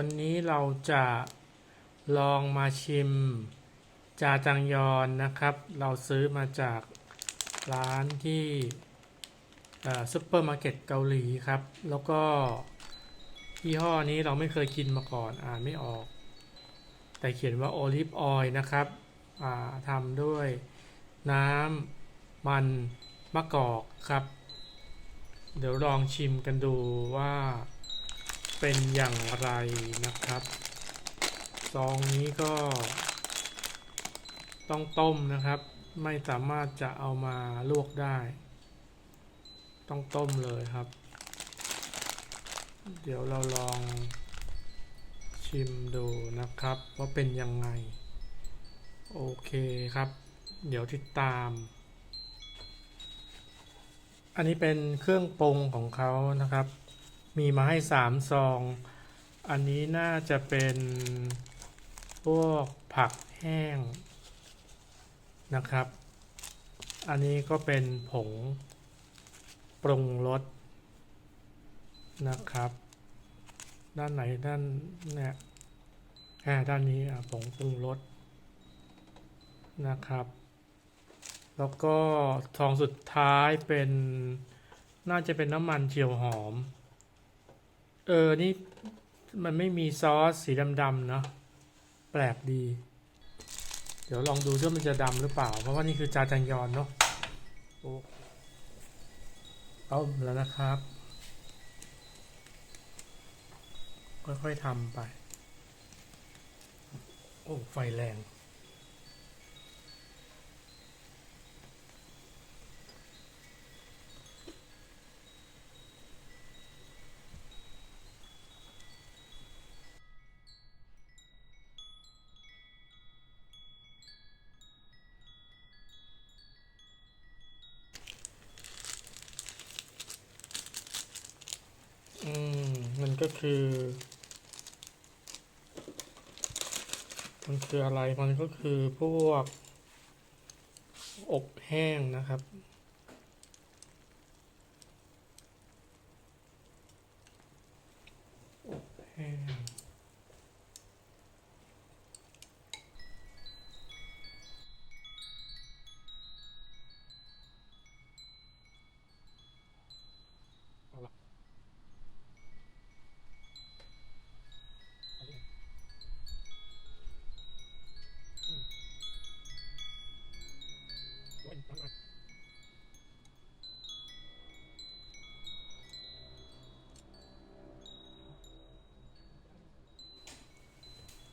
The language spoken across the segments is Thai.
วันนี้เราจะลองมาชิม จาจังยอนนะครับ เราซื้อมาจากร้านที่ซุปเปอร์มาร์เก็ตเกาหลีครับ แล้วก็ยี่ห้อนี้เราไม่เคยกินมาก่อนอ่านไม่ออก แต่เขียนว่าโอลิฟออยล์นะครับทำด้วยน้ำมันมะกอกครับ เดี๋ยวลองชิมกันดูว่า เป็นอย่างไรนะครับ ซองนี้ก็ ต้องต้มนะครับ ไม่สามารถจะเอามาลวกได้ ต้องต้มเลยครับ เดี๋ยวเราลองชิมดูนะครับ ว่าเป็นยังไง โอเคครับ เดี๋ยวติดตาม อันนี้เป็นเครื่องปรุงของเขานะครับ มีมาให้สามซอง อันนี้น่าจะเป็นพวกผักแห้งนะครับ อันนี้ก็เป็นผงปรุงรสนะครับ ด้านไหนด้านเนี่ยอ่าด้านนี้อะผงปรุงรสนะครับ แล้วก็ทองสุดท้ายเป็นน่าจะเป็นน้ำมันเจียวหอม เออ นี่มันไม่มีซอสสีดำๆเนาะแปลกดี เดี๋ยวลองดูว่ามันจะดำหรือเปล่า เพราะว่านี่คือจาจังยอนเนาะโอ้เอาแล้วนะครับ ค่อยๆทำไป โอ้ ไฟแรง อืม มัน ก็คือ มันคืออะไรมันก็คือพวก อบแห้งนะครับ อบแห้ง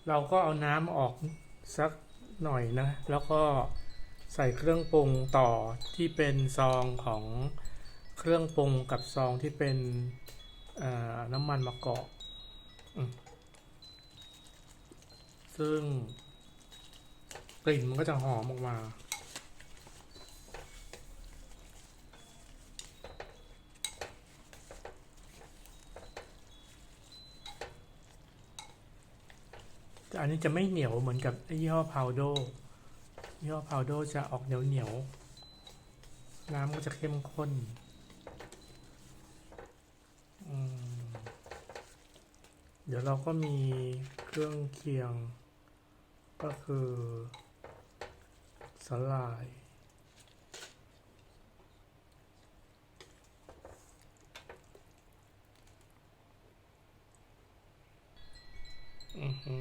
เราก็เอาน้ำออกสักหน่อยนะ แล้วก็ใส่เครื่องปรุงต่อที่เป็นซองของเครื่องปรุงกับซองที่เป็นน้ำมันมะกอกซึ่งกลิ่นมันก็จะหอมออกมา แต่อันนี้จะไม่เหนียวเหมือนกับยี่ห้อพาวโดยี่ห้อพาวโดจะออกเหนียวเหนียว น้ำก็จะเข้มข้นเดี๋ยวเราก็มีเครื่องเคียง ก็คือสลาย อือฮึ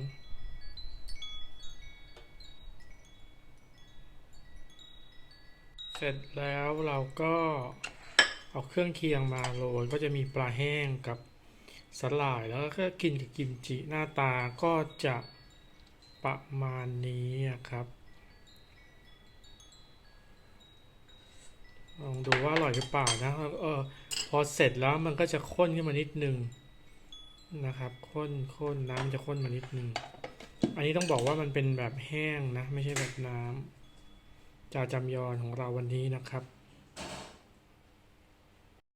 เสร็จแล้วเราก็เอาเครื่องเคียงมาโรยก็จะมีปลาแห้งกับสลายแล้วก็กินกับกิมจิหน้าตาก็จะประมาณนี้ครับ ลองดูว่าอร่อยหรือเปล่านะเออพอเสร็จแล้วมันก็จะข้นขึ้นมานิดนึงนะครับข้นข้นน้ำจะข้นมานิดนึง อันนี้ต้องบอกว่ามันเป็นแบบแห้งนะ ไม่ใช่แบบน้ำ จาจำยอนของเราวันนี้นะครับ